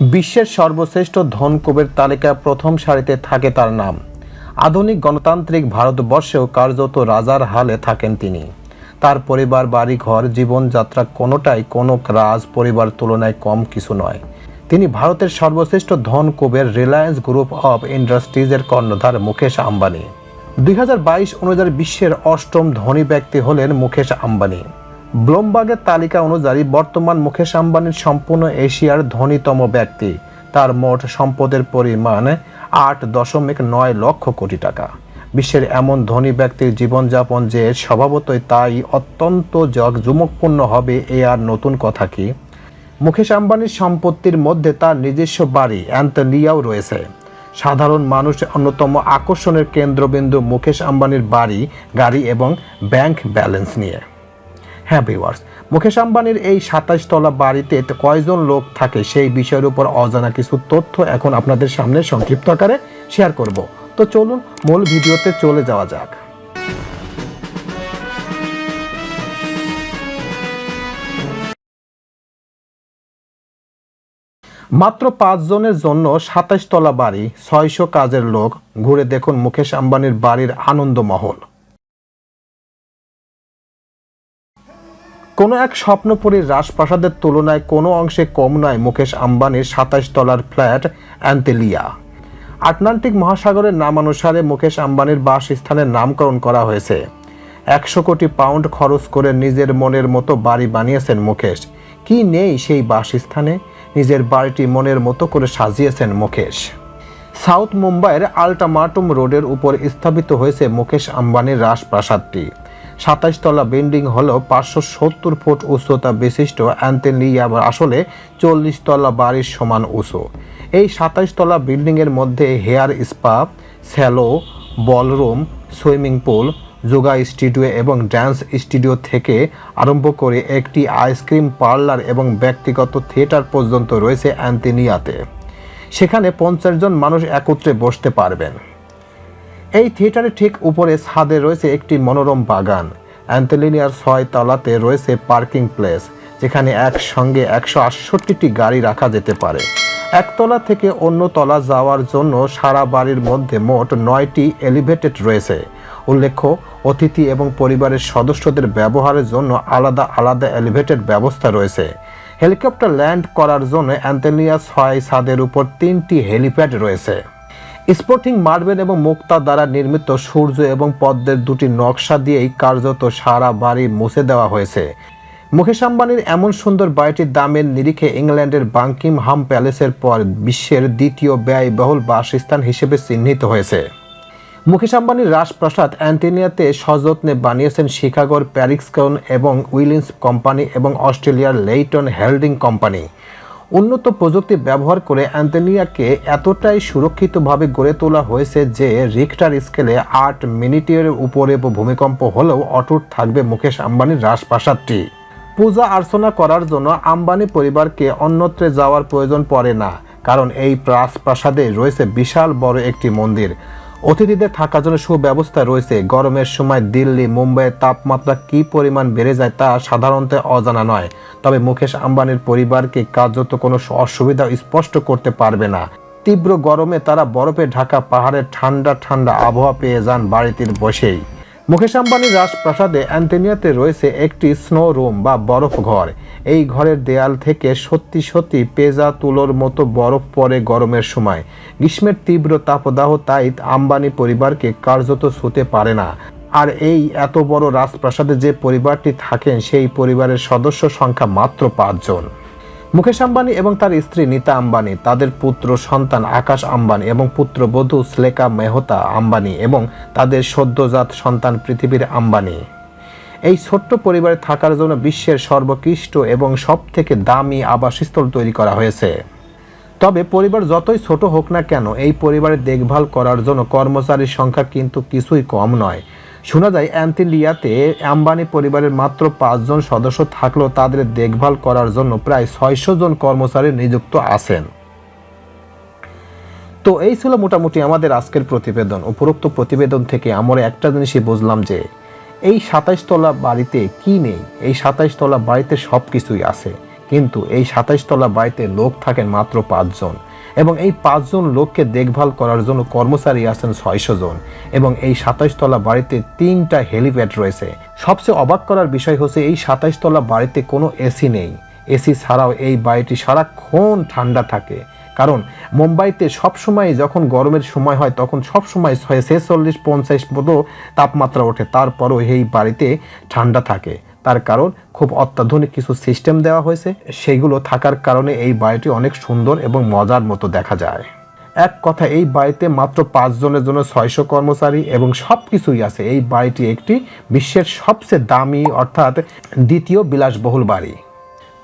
বিশ্বের সর্বশ্রেষ্ঠ ধনকুবের তালিকায় প্রথম সারিতে থাকে তার নাম। আধুনিক গণতান্ত্রিক ভারতবর্ষেও কার্যত রাজার হালে থাকেন তিনি। তার পরিবার, বাড়িঘর, জীবনযাত্রা কোনোটাই কোনো রাজ পরিবার তুলনায় কম কিছু নয়। তিনি ভারতের সর্বশ্রেষ্ঠ ধনকুবের রিলায়েন্স গ্রুপ অব ইন্ডাস্ট্রিজের কর্ণধার মুকেশ আম্বানি। দুই হাজার বাইশ অনুযায়ী বিশ্বের অষ্টম ধনী ব্যক্তি হলেন মুকেশ আম্বানি। ব্লুমবার্গের তালিকা অনুযায়ী বর্তমান মুকেশ আম্বানির সম্পূর্ণ এশিয়ার ধনীতম ব্যক্তি। তার মোট সম্পদের পরিমাণ আট দশমিক নয় লক্ষ কোটি টাকা। বিশ্বের এমন ধনী ব্যক্তির জীবনযাপন যে স্বভাবতই তাই অত্যন্ত জগজুমকপূর্ণ হবে এ আর নতুন কথা কি? মুকেশ আম্বানির সম্পত্তির মধ্যে তার নিজস্ব বাড়ি অ্যান্টলিয়াও রয়েছে। সাধারণ মানুষ অন্যতম আকর্ষণের কেন্দ্রবিন্দু মুকেশ আম্বানির বাড়ি, গাড়ি এবং ব্যাংক ব্যালেন্স নিয়ে। হ্যাঁ ভিউয়ার্স মুকেশ আম্বানির এই সাতাশ তলা বাড়িতে কয়জন লোক থাকে সেই বিষয়ের উপর অজানা কিছু তথ্য এখন আপনাদের সামনে সংক্ষিপ্ত আকারে শেয়ার করব। তো চলুন মূল ভিডিওতে চলে যাওয়া যাক। মাত্র পাঁচ জনের জন্য সাতাশ তলা বাড়ি, ছয়শো কাজের লোক। ঘুরে দেখুন মুকেশ আম্বানির বাড়ির আনন্দমহল। কোনো এক স্বপ্নপুরীর রাজপ্রাসাদের তুলনায় কোনো অংশে কম নয় মুকেশ আম্বানির সাতাশ তলার ফ্ল্যাট অ্যান্তেলিয়া আটলান্টিক মহাসাগরের নামানুসারে মুকেশ আম্বানির বাসস্থানের নামকরণ করা হয়েছে। একশো কোটি পাউন্ড খরচ করে নিজের মনের মতো বাড়ি বানিয়েছেন মুকেশ। কি নেই সেই বাসস্থানে? নিজের বাড়িটি মনের মতো করে সাজিয়েছেন মুকেশ। সাউথ মুম্বাইয়ের আল্টামাটুম রোডের উপর স্থাপিত হয়েছে মুকেশ আম্বানির রাজপ্রাসাদটি। সাতাশ তলা বিল্ডিং হল পাঁচশো সত্তর ফুট উচ্চতা বিশিষ্ট। অ্যান্টেলিয়া আসলে চল্লিশ তলা বাড়ির সমান উঁচু। এই সাতাইশ তলা বিল্ডিংয়ের মধ্যে hair spa, salon, ballroom, swimming pool, yoga studio এবং ড্যান্স স্টুডিও থেকে আরম্ভ করে একটি আইসক্রিম পার্লার এবং ব্যক্তিগত থিয়েটার পর্যন্ত রয়েছে অ্যান্তেনিয়াতে সেখানে পঞ্চাশ জন মানুষ একত্রে বসতে পারবেন। এই থিয়েটারের ঠিক উপরে ছাদে রয়েছে একটি মনোরম বাগান। অ্যান্টেলিনিয়ার ছয় তলাতে রয়েছে পার্কিং প্লেস, যেখানে একসঙ্গে একশো আটষট্টিটি গাড়ি রাখা যেতে পারে। একতলা থেকে অন্য তলা যাওয়ার জন্য সারা বাড়ির মধ্যে মোট নয়টি এলিভেটেড রয়েছে। উল্লেখ্য, অতিথি এবং পরিবারের সদস্যদের ব্যবহারের জন্য আলাদা আলাদা এলিভেটেড ব্যবস্থা রয়েছে। হেলিকপ্টার ল্যান্ড করার জন্য অ্যান্টেলিয়া ছয় ছাদের উপর তিনটি হেলিপ্যাড রয়েছে। স্পোর্টিং মার্বেল এবং মুক্তা দ্বারা নির্মিত সূর্য এবং পদ্মের দুটি নকশা দিয়েই কার্যত সারা বাড়ি মুছে দেওয়া হয়েছে। মুকেশ আম্বানির এমন সুন্দর বাড়িটির দামের নিরিখে ইংল্যান্ডের বাঙ্কিম হাম প্যালেসের পর বিশ্বের দ্বিতীয় ব্যয়বহুল বাসস্থান হিসেবে চিহ্নিত হয়েছে। মুকেশ আম্বানির রাজপ্রাসাদ অ্যান্টেনিয়াতে সযত্নে বানিয়েছেন শিকাগোর প্যারিক্সকন এবং উইলিন্স কোম্পানি এবং অস্ট্রেলিয়ার লেইটন হেল্ডিং কোম্পানি। উন্নত প্রযুক্তি ব্যবহার করে অ্যান্টেনিয়াকে এতটাই সুরক্ষিতভাবে গড়ে তোলা হয়েছে যে রিক্টার স্কেলে আট মিনিটের উপরে ভূমিকম্প হলেও অটুট থাকবে মুকেশ আম্বানির রাজপ্রাসাদটি। পূজা অর্চনা করার জন্য আম্বানি পরিবারকে অন্যত্রে যাওয়ার প্রয়োজন পড়ে না, কারণ এই রাজপ্রাসাদে রয়েছে বিশাল বড় একটি মন্দির। অতিথিদের থাকার জন্য সুব্যবস্থা রয়েছে। গরমের সময় দিল্লি, মুম্বাইয়ের তাপমাত্রা কি পরিমাণ বেড়ে যায় তা সাধারণত অজানা নয়। তবে মুকেশ আম্বানির পরিবারকে কার্যত কোনো অসুবিধা স্পষ্ট করতে পারবে না। তীব্র গরমে তারা বরফে ঢাকা পাহাড়ের ঠান্ডা ঠান্ডা আবহাওয়া পেয়ে যান বাড়িতে বসেই। মুকেশ আম্বানির রাজপ্রাসাদে অ্যান্টেনিয়াতে রয়েছে একটি স্নো রুম বা বরফ ঘর। এই ঘরের দেয়াল থেকে সত্যি সত্যি পেজা তুলোর মতো বরফ পড়ে গরমের সময়। গ্রীষ্মের তীব্র তাপদাহ তাই আম্বানি পরিবারকে কার্যত ছুতে পারে না। আর এই এত বড় রাজপ্রাসাদে যে পরিবারটি থাকেন, সেই পরিবারের সদস্য সংখ্যা মাত্র পাঁচজন। মুকেশ আম্বানি এবং তার স্ত্রী নীতা আম্বানি, তাদের পুত্র সন্তান আকাশ আম্বানি এবং পুত্রবধূ শ্লেকা মেহতা আম্বানি এবং তাদের সদ্যজাত সন্তান পৃথিবীর আম্বানি। এই ছোট্ট পরিবারে থাকার জন্য বিশ্বের সর্বকৃষ্ট এবং সবথেকে দামি আবাসস্থল তৈরি করা হয়েছে। তবে পরিবার যতই ছোট হোক না কেন, এই পরিবারের দেখভাল করার জন্য কর্মচারীর সংখ্যা কিন্তু কিছুই কম নয়। শোনা যায় অ্যান্টিলিয়াতে আম্বানি পরিবারের মাত্র পাঁচজন সদস্য থাকলেও তাদের দেখভাল করার জন্য প্রায় ছয়শো জন কর্মচারী নিযুক্ত আছেন। তো এই ছিল মোটামুটি আমাদের আজকের প্রতিবেদন। উপরোক্ত প্রতিবেদন থেকে আমরা একটা জিনিসই বুঝলাম যে, এই সাতাইশ তলা বাড়িতে কি নেই? এই সাতাইশ তলা বাড়িতে সব কিছুই আছে। কিন্তু এই সাতাইশ তলা বাড়িতে লোক থাকেন মাত্র পাঁচজন। এবং এই পাঁচজন লোককে দেখভাল করার জন্য কর্মচারী আছেন ছয়শো জন। এবং এই সাতাইশ তলা বাড়িতে তিনটা হেলিপ্যাড রয়েছে। সবচেয়ে অবাক করার বিষয় হচ্ছে এই সাতাইশ তলা বাড়িতে কোনো এসি নেই। এসি ছাড়াও এই বাড়িটি সারাক্ষণ ঠান্ডা থাকে। কারণ মুম্বাইতে সবসময় যখন গরমের সময় হয়, তখন সবসময় ছেচল্লিশ পঞ্চাশ মতো তাপমাত্রা ওঠে। তারপরও এই বাড়িতে ঠান্ডা থাকে। তার কারণ খুব অত্যাধুনিক কিছু সিস্টেম দেওয়া হয়েছে। সেগুলো থাকার কারণে এই বাড়িটি অনেক সুন্দর এবং মজার মতো দেখা যায়। এক কথা, এই বাড়িতে মাত্র পাঁচজনের জন্য ছয়শো কর্মচারী এবং সব কিছুই আছে। এই বাড়িটি একটি বিশ্বের সবচেয়ে দামি, অর্থাৎ দ্বিতীয় বিলাসবহুল বাড়ি।